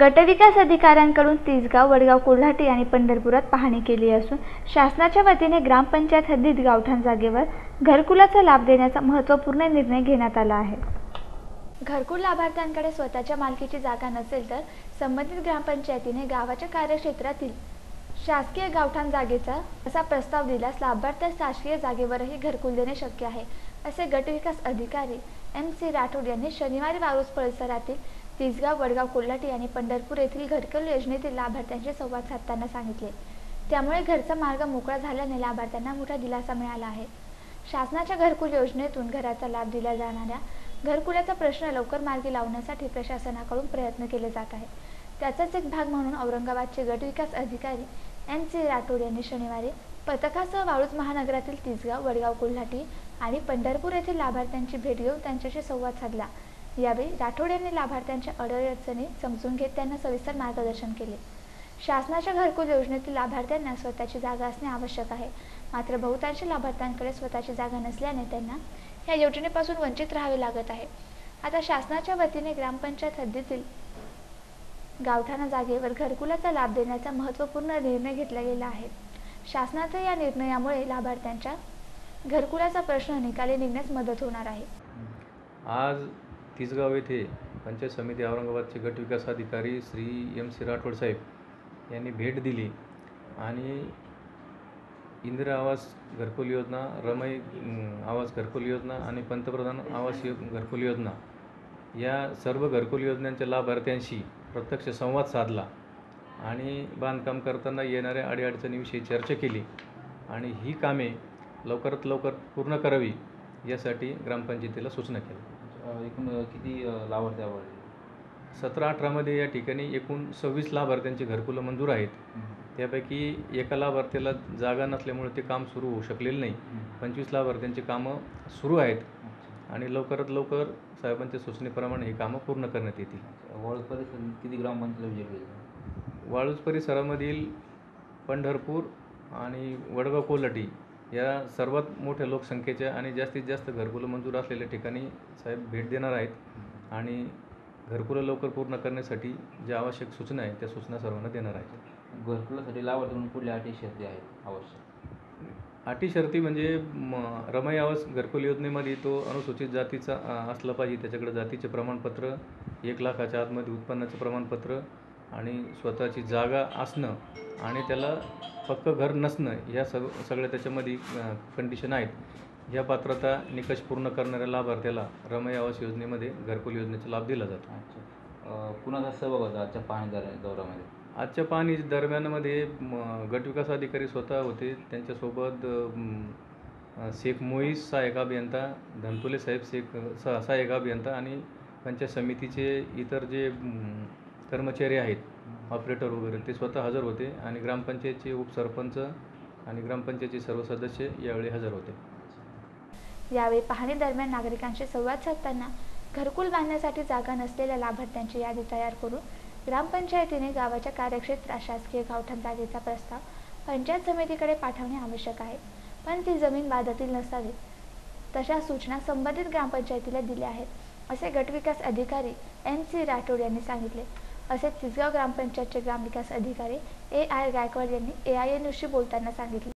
गटविकास अधिकाऱ्यांकडून तिसगाव वडगाव कोल्हाटी आणि पंढरपुरात पाहणी केली असून शासनाच्या वतीने ग्रामपंचायत हद्दीत गावठाण जागेवर घरकुलाचा लाभ देण्याचा महत्त्वपूर्ण निर्णय घेण्यात आला आहे. घरकुल लाभार्थ्यांकडे स्वतःच्या मालकीची जागा नसेल तर संबंधित ग्रामपंचायतीने गावाच्या कार्यक्षेत्रातील शासकीय गावठाण जागेचा असा प्रस्ताव दिल्यास लाभार्थ्यास शासकीय जागेवरही घरकुल देणे शक्य आहे असे गटविकास अधिकारी एम सी राठोड यांनी शनिवारी वारूस परिसरातील तिसगाव वडगाव कोल्हाटी आणि पंढरपूर येथील घरकुल योजनेतील लाभार्थ्यांशी संवाद साधताना सांगितले. त्यामुळे घरचा मार्ग मोकळा झाल्याने लाभार्थ्यांना मोठा दिलासा मिळाला आहे. शासनाच्या घरकुल योजनेतून घराचा लाभ दिला जाणाऱ्या घरकुलाचा प्रश्न लवकर मार्गी लावण्यासाठी प्रशासनाकडून प्रयत्न केले जात आहे त्याचाच एक भाग म्हणून औरंगाबादचे गटविकास अधिकारी एन सी राठोड यांनी शनिवारी पथकासह वाळूज महानगरातील तिसगाव वडगाव कोल्हाटी आणि पंढरपूर येथील लाभार्थ्यांची भेट घेऊन त्यांच्याशी संवाद साधला. यावेळी राठोड यांनी लाभार्थ्यांच्या अडचणी समजून घेत त्यांना सविस्तर मार्गदर्शन केले. शासनाच्या घरकुल योजनेतील लाभार्थ्यांना स्वतःची जागा असणे आवश्यक आहे. मात्र बहुतांश लाभार्थ्यांकडे स्वतःची जागा नसल्याने त्यांना या योजनेपासून वंचित राहावे लागत आहे. आता शासनाच्या वतीने ग्रामपंचायत हद्दीतील गावठाणा जागेवर घरकुलाचा लाभ देण्याचा महत्त्वपूर्ण निर्णय घेतला गेला आहे. शासनाच्या या निर्णयामुळे लाभार्थ्यांच्या घरकुलाचा प्रश्न निकाली निघण्यास मदत होणार आहे. आज तिसगाव येथे पंचायत समिती औरंगाबादचे गट विकास अधिकारी श्री एम सी राठोड साहेब यांनी भेट दिली आणि इंदिरा आवास घरकुल योजना रमई आवास घरकुल योजना आणि पंतप्रधान आवास यो घरकुल योजना या सर्व घरकुल योजनांच्या लाभार्थ्यांशी प्रत्यक्ष संवाद साधला आणि बांधकाम करताना येणाऱ्या अडीअडचणीविषयी चर्चा केली आणि ही कामे लवकरात लवकर पूर्ण करावी यासाठी ग्रामपंचायतीला सूचना केल्या. एकूण किती लाभार्थी आवडले सतरा अठरामध्ये या ठिकाणी एकूण सव्वीस लाभार्थ्यांची घरकुलं मंजूर आहेत. त्यापैकी एका लाभार्थ्याला जागा नसल्यामुळे ते काम सुरू होऊ शकलेलं नाही. पंचवीस लाभार्थ्यांची कामं सुरू आहेत. आणि लवकरात लवकर साहेबांच्या सूचनेप्रमाणे ही कामं पूर्ण करण्यात येतील. वळ परिसर किती ग्रामपंचायत विजय केली? वाळूज परिसरामधील पंढरपूर आणि वडगाव कोल्हाटी या सर्वात मोठ्या लोकसंख्येच्या आणि जास्तीत जास्त घरकुलं मंजूर असलेल्या ठिकाणी साहेब भेट देणार आहेत. आणि घरकुलं लवकर पूर्ण करण्यासाठी ज्या आवश्यक सूचना आहेत त्या सूचना सर्वांना देणार आहेत. घरकुलासाठी लाभार्थी म्हणून कुठल्या अटी शर्ती आहेत आवश्यक? अटी शर्ती म्हणजे म, रमाई आवास घरकुल योजनेमध्ये तो अनुसूचित जातीचा असला पाहिजे. त्याच्याकडे जातीचे प्रमाणपत्र एक लाखाच्या आतमध्ये उत्पन्नाचं प्रमाणपत्र आणि स्वतःची जागा असणं आणि त्याला पक्क घर नसणं ह्या सग सगळ्या त्याच्यामध्ये कंडिशन आहेत. ह्या पात्रता निकष पूर्ण करणाऱ्या लाभार्थ्याला रमाई आवास योजनेमध्ये घरकुल योजनेचा लाभ दिला जातो. कुणाचा सहभाग होता आजच्या पाहणी दौऱ्या दौऱ्यामध्ये? आजच्या पाहणी दरम्यानमध्ये म, गटविकास अधिकारी स्वतः होते. त्यांच्यासोबत शेख मोईस सहाय्यक अभियंता धनतुले साहेब शेख स सहाय्यक अभियंता आणि पंचायत समितीचे इतर जे कर्मचारी आहेत ऑपरेटर वगैरे. ते स्वतः हजर होते आणि ग्रामपंचायतचे उपसरपंच आणि ग्रामपंचायतचे सर्व सदस्य यावेळी हजर होते. यावेळी पाहणी दरम्यान नागरिकांशी संवाद साधताना घरकुल बांधण्यासाठी जागा नसलेल्या लाभार्थ्यांची यादी तयार करून ग्रामपंचायतीने गावाच्या कार्यक्षेत्रात शासकीय गावठाण जागेचा प्रस्ताव पंचायत समितीकडे पाठवणे आवश्यक आहे. पण ती जमीन बाधातील नसावी तशा सूचना संबंधित ग्रामपंचायतीला दिल्या आहेत असे गटविकास अधिकारी एन सी राठोड यांनी सांगितले. असे तिसगाव ग्रामपंचायतचे ग्रामविकास अधिकारी ए आर गायकवाड यांनी ए आय एन न्यूजशी बोलताना सांगितले.